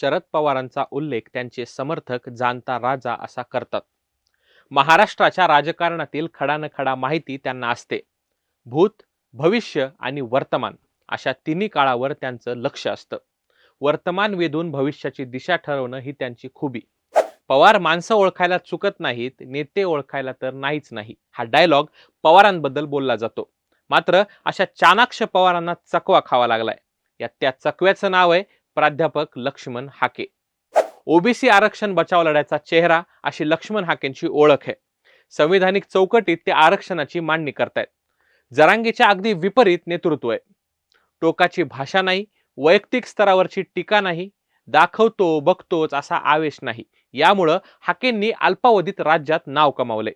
शरद पवारांचा उल्लेख त्यांचे समर्थक जाणता राजा असा करतात. महाराष्ट्राच्या राजकारणातील खडानखडा माहिती त्यांना असते. भूत भविष्य आणि वर्तमान अशा तिन्ही काळावर त्यांचं लक्ष असतं. वर्तमान वेधून भविष्याची दिशा ठरवणं ही त्यांची खुबी. पवार माणसं ओळखायला चुकत नाहीत नेते ओळखायला तर नाहीच नाही. हा डायलॉग पवारांबद्दल बोलला जातो. मात्र अशा चाणाक्ष पवारांना चकवा खावा लागलाय. या त्या चकव्याचं नाव आहे प्राध्यापक लक्ष्मण हाके. ओबीसी आरक्षण बचाव लढ्याचा चेहरा अशी लक्ष्मण हाकेंची ओळख आहे. संविधानिक चौकटीत ते आरक्षणाची मांडणी करतायत. जरांगीच्या अगदी विपरीत नेतृत्व आहे. टोकाची भाषा नाही वैयक्तिक स्तरावरची टीका नाही दाखवतो बघतोच असा आवेश नाही. यामुळं हाकेंनी अल्पावधीत राज्यात नाव कमावले.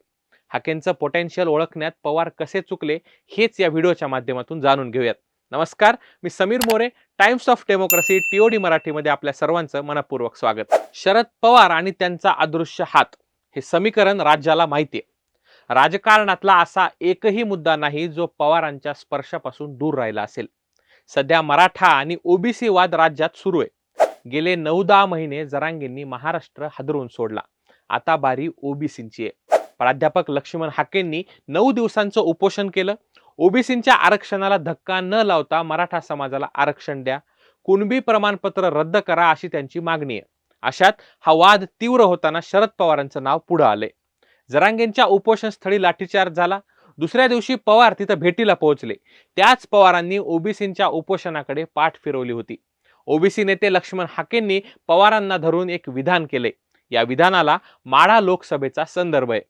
हाकेंचं पोटेन्शियल ओळखण्यात पवार कसे चुकले हेच या व्हिडिओच्या माध्यमातून जाणून घेऊयात. नमस्कार मी Sameer More Times of Democracy TOD मराठीमध्ये आपल्या सर्वांचं मनपूर्वक स्वागत. शरद पवार आणि त्यांचा अदृश्य हात हे समीकरण राज्याला माहिती आहे राजकारणातला असा एकही मुद्दा नाही जो पवारांच्या स्पर्शापासून दूर राहिला असेल. सध्या मराठा आणि ओबीसी वाद राज्यात सुरू आहे. गेले नऊ दहा महिने जरांगेंनी महाराष्ट्र हादरवून सोडला. आता बारी ओबीसींची आहे. प्राध्यापक लक्ष्मण हाकेंनी नऊ दिवसांचं उपोषण केलं. ओबीसींच्या आरक्षणाला धक्का न लावता मराठा समाजाला आरक्षण द्या. कुणबी प्रमाणपत्र रद्द करा अशी त्यांची मागणी आहे. अशात हा वाद तीव्र होताना शरद पवारांचं नाव पुढे आले जरांगेंच्या उपोषण स्थळी लाठीचार्ज झाला. दुसऱ्या दिवशी पवार तिथं भेटीला पोहोचले. त्याच पवारांनी ओबीसींच्या उपोषणाकडे पाठ फिरवली होती. ओबीसी नेते लक्ष्मण हाकेंनी पवारांना धरून एक विधान केले या विधानाला माढा लोकसभेचा संदर्भ आहे.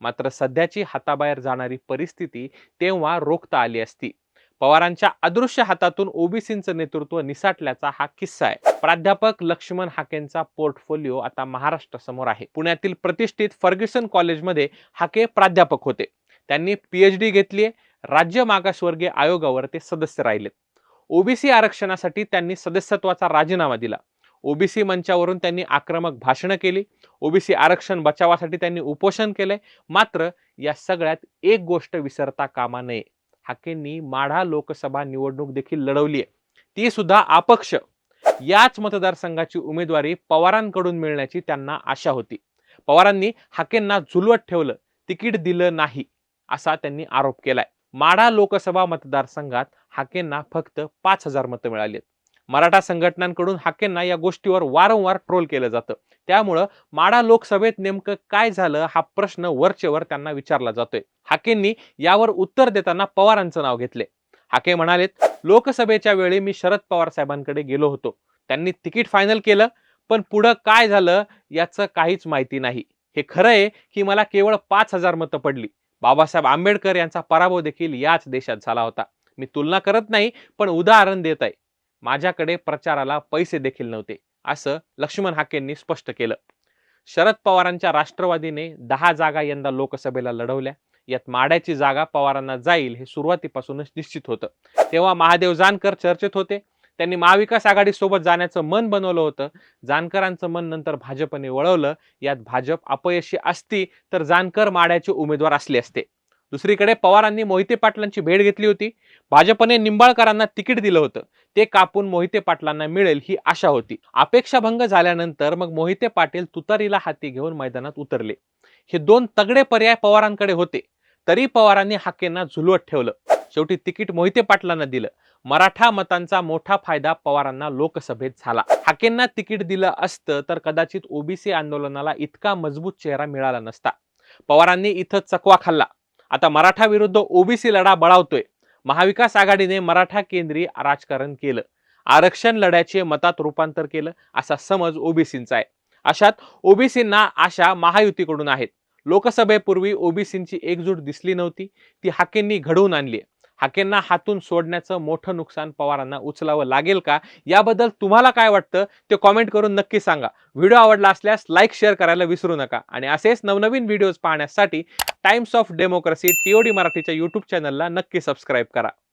मात्र सध्याची हाताबाहेर जाणारी परिस्थिती तेव्हा रोखता आली असती. पवारांच्या अदृश्य हातातून ओबीसींचं नेतृत्व निसाटल्याचा हा किस्सा आहे. प्राध्यापक लक्ष्मण हाकेंचा पोर्टफोलिओ आता महाराष्ट्र समोर आहे. पुण्यातील प्रतिष्ठित फर्ग्युसन कॉलेजमध्ये हाके प्राध्यापक होते. त्यांनी पीएच डी घेतली राज्य मागासवर्गीय आयोगावर ते सदस्य राहिलेत. ओबीसी आरक्षणासाठी त्यांनी सदस्यत्वाचा राजीनामा दिला. ओबीसी मंचावरून त्यांनी आक्रमक भाषणं केली. ओबीसी आरक्षण बचावासाठी त्यांनी उपोषण केलंय. मात्र या सगळ्यात एक गोष्ट विसरता कामा नये. हाकेंनी माढा लोकसभा निवडणूक देखील लढवली आहे ती सुद्धा अपक्ष. याच मतदारसंघाची उमेदवारी पवारांकडून मिळण्याची त्यांना आशा होती. पवारांनी हाकेंना झुलवत ठेवलं तिकीट दिलं नाही असा त्यांनी आरोप केलाय. माढा लोकसभा मतदारसंघात हाकेंना फक्त पाच हजार मतं मिळाली मराठा संघटनांकडून हाकेंना या गोष्टीवर वारंवार ट्रोल केलं जातं. त्यामुळं माडा लोकसभेत नेमकं काय झालं हा प्रश्न वरचेवर त्यांना विचारला जातोय. हाकेंनी यावर उत्तर देताना पवारांचं नाव घेतले. हाके म्हणालेत लोकसभेच्या वेळी मी शरद पवार साहेबांकडे गेलो होतो. त्यांनी तिकीट फायनल केलं पण पुढं काय झालं याचं काहीच माहिती नाही. हे खरं आहे की मला केवळ पाच हजार मतं पडली. बाबासाहेब आंबेडकर यांचा पराभव देखील याच देशात झाला होता. मी तुलना करत नाही पण उदाहरण देत आहे. माझ्याकडे प्रचाराला पैसे देखील नव्हते असं लक्ष्मण हाकेंनी स्पष्ट केलं. शरद पवारांच्या राष्ट्रवादीने दहा जागा यंदा लोकसभेला लढवल्या. यात माड्याची जागा पवारांना जाईल हे सुरुवातीपासूनच निश्चित होतं. तेव्हा महादेव जानकर चर्चेत होते. त्यांनी महाविकास आघाडी सोबत जाण्याचं मन बनवलं होतं. जानकरांचं मन नंतर भाजपने वळवलं. यात भाजप अपयशी असती तर जानकर माड्याचे उमेदवार असले असते. दुसरीकडे पवारांनी मोहिते पाटलांची भेट घेतली होती. भाजपने निंबाळकरांना तिकीट दिलं होतं. ते कापून मोहिते पाटलांना मिळेल ही आशा होती. अपेक्षाभंग झाल्यानंतर मग मोहिते पाटील तुतारीला हाती घेऊन मैदानात उतरले. हे दोन तगडे पर्याय पवारांकडे होते. तरी पवारांनी हाकेंना झुलवत ठेवलं. शेवटी तिकीट मोहिते पाटलांना दिलं. मराठा मतांचा मोठा फायदा पवारांना लोकसभेत झाला. हाकेंना तिकीट दिलं असतं तर कदाचित ओबीसी आंदोलनाला इतका मजबूत चेहरा मिळाला नसता. पवारांनी इथं चकवा खाल्ला. आता मराठा विरुद्ध ओबीसी लढा बळावतोय. महाविकास आघाडीने मराठा केंद्रीय राजकारण केलं. आरक्षण लढ्याचे मतात रूपांतर केलं असा समज ओबीसींचा आहे. अशात ओबीसींना आशा महायुतीकडून आहेत. लोकसभेपूर्वी ओबीसींची एकजूट दिसली नव्हती ती हाकेंनी घडवून आणली हाकेंना हातून सोडण्याचं मोठं नुकसान पवारांना उचलावं लागेल का? याबद्दल तुम्हाला काय वाटतं? ते कॉमेंट करून नक्की सांगा. व्हिडिओ आवडला असल्यास लाईक शेअर करायला विसरू नका. आणि असेच नवनवीन व्हिडिओज पाहण्यासाठी टाइम्स ऑफ डेमोक्रेसी टीओडी मराठीच्या युट्यूब चॅनलला नक्की सबस्क्राईब करा.